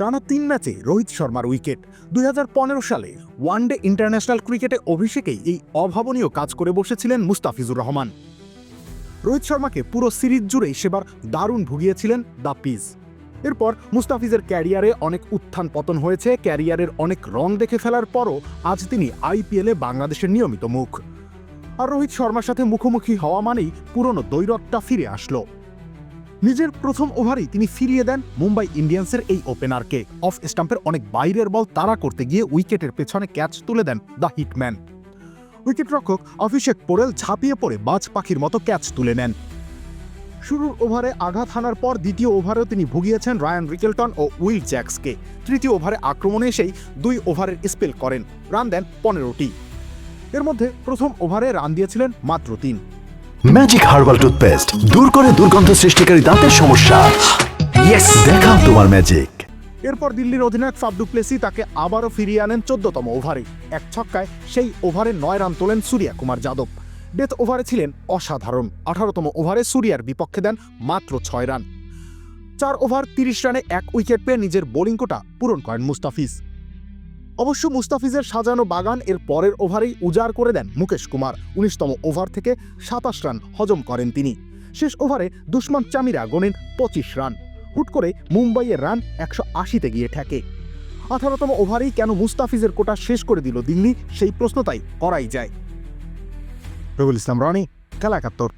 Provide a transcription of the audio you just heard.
টানা তিন ম্যাচে রোহিত শর্মার উইকেট। দুই হাজার পনেরো সালে ওয়ানডে ইন্টারন্যাশনাল ক্রিকেটে অভিষেকেই এই অভাবনীয় কাজ করে বসেছিলেন মুস্তাফিজুর রহমান। রোহিত শর্মাকে পুরো সিরিজ জুড়েই সেবার দারুণ ভুগিয়েছিলেন দ্য পিস এরপর মুস্তাফিজের ক্যারিয়ারে অনেক উত্থান পতন হয়েছে, ক্যারিয়ারের অনেক রং দেখে ফেলার পরও আজ তিনি আইপিএলে বাংলাদেশের নিয়মিত মুখ। আর রোহিত শর্মার সাথে মুখোমুখি হওয়া মানেই পুরনো দৈরতটা ফিরে আসলো। নিজের প্রথম ওভারেই তিনি ফিরিয়ে দেন মুম্বাই ইন্ডিয়ান্সের এই ওপেনারকে। অফ স্টাম্পের অনেক বাইরের বল তাড়া করতে গিয়ে উইকেটের পেছনে ক্যাচ তুলে দেন দ্য হিটম্যান। উইকেটরক্ষক অভিষেক পোরেল ঝাঁপিয়ে পড়ে বাজ পাখির মতো ক্যাচ তুলে নেন। শুরুর ওভারে আঘাত হানার পর দ্বিতীয় ওভারেও তিনি ভুগিয়েছেন রায়ান রিকেলটন ও উইল জ্যাক্সকে। তৃতীয় ওভারে আক্রমণে এসেই দুই ওভারের স্পেল করেন। রান দেন পনেরোটি। এর মধ্যে প্রথম ওভারে রান দিয়েছিলেন মাত্র তিন। ম্যাজিক হার্বাল টুথপেস্ট দূর করে দুর্গন্ধ সৃষ্টিকারী দাঁতের সমস্যা। দেখাও তোমার ম্যাজিক এরপর দিল্লির অধিনায়ক ফাবডু প্লেসি তাকে আবারও ফিরিয়ে আনেন চোদ্দতম ওভারে। এক ছক্কায় সেই ওভারে নয় রান তোলেন সূর্যা কুমার যাদব। ডেথ ওভারে ছিলেন অসাধারণ। আঠারোতম ওভারে সূর্যার বিপক্ষে দেন মাত্র ছয় রান। চার ওভার তিরিশ রানে এক উইকেট পেয়ে নিজের বোলিং কোটা পূরণ করেন মুস্তাফিজ। অবশ্য মুস্তাফিজের সাজানো বাগান এর পরের ওভারেই উজাড় করে দেন মুকেশ কুমার। উনিশতম ওভার থেকে সাতাশ রান হজম করেন তিনি। শেষ ওভারে দুশ্মন চামিরা গোনেন পঁচিশ রান। হুট করে মুম্বাইয়ের রান একশো আশিতে গিয়ে ঠেকে। আঠারোতম ওভারেই কেন মুস্তাফিজের কোটা শেষ করে দিল দিল্লি? সেই প্রশ্নটাই করাই যায়। রবিউল ইসলাম, রনি খেলা একাত্তর।